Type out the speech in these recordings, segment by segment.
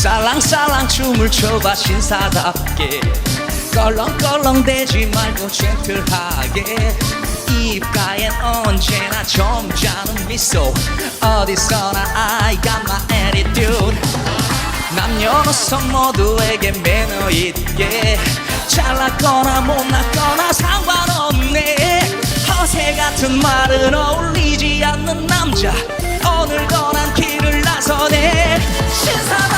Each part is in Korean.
살랑살랑 춤을 춰봐 신사답게. 껄렁껄렁 대지 말고 젠틀하게. 입가엔 언제나 점잖은 미소. 어디서나 I got my attitude. 남녀노소 모두에게 매너 있게. 잘났거나 못났거나 상관없네. 허세 같은 말은 어울리지 않는 남자. 오늘도 난 길을 나서네. 신사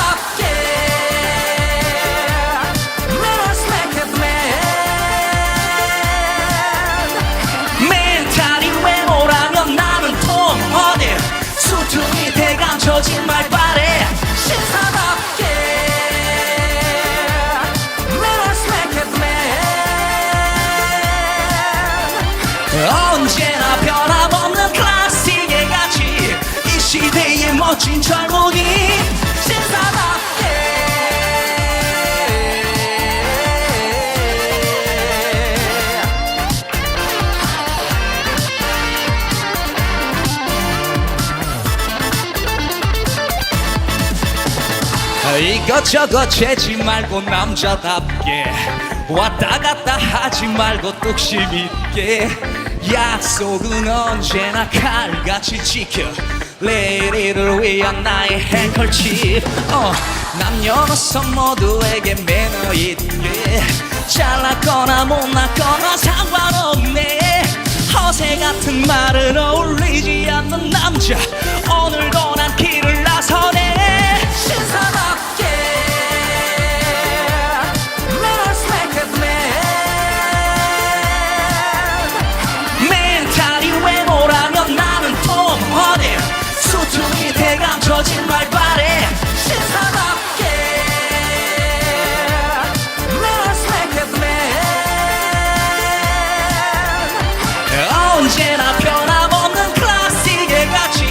언제나 변함없는 클래식의 가치. 이 시대의 멋진 젊은이 신사답게 이것저것 재지 말고 남자답게 왔다 갔다 하지 말고 뚝심 있게. 약속은 언제나 칼같이 지켜. 레이리를 위한 나의 행컬칩 어, 남녀노소 모두에게 매너 있게. 잘났거나 못났거나 상관없네. 허세 같은 말은 어울리지 않는 남자 대감춰진 말발에 신사답게 a man 언제나 변함없는 클래식의 가치.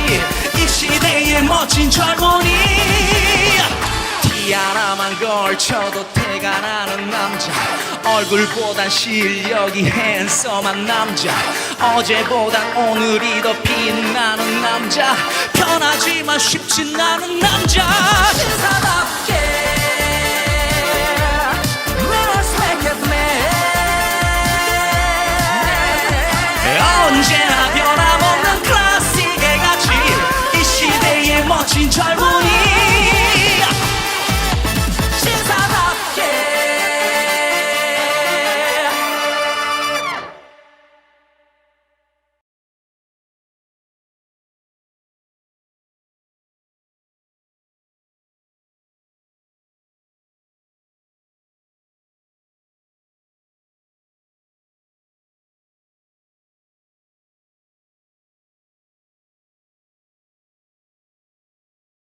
이 시대의 멋진 젊은이. 티 하나만 걸쳐도 태가 나는 남자. 얼굴보단 실력이 핸섬한 남자. 어제보단 오늘이 더 빛나는 남자 편하지만 쉽진 않은 남자. 신사답게 man 언제나 변함없는 클래식의 가치. 이 시대의 멋진 젊은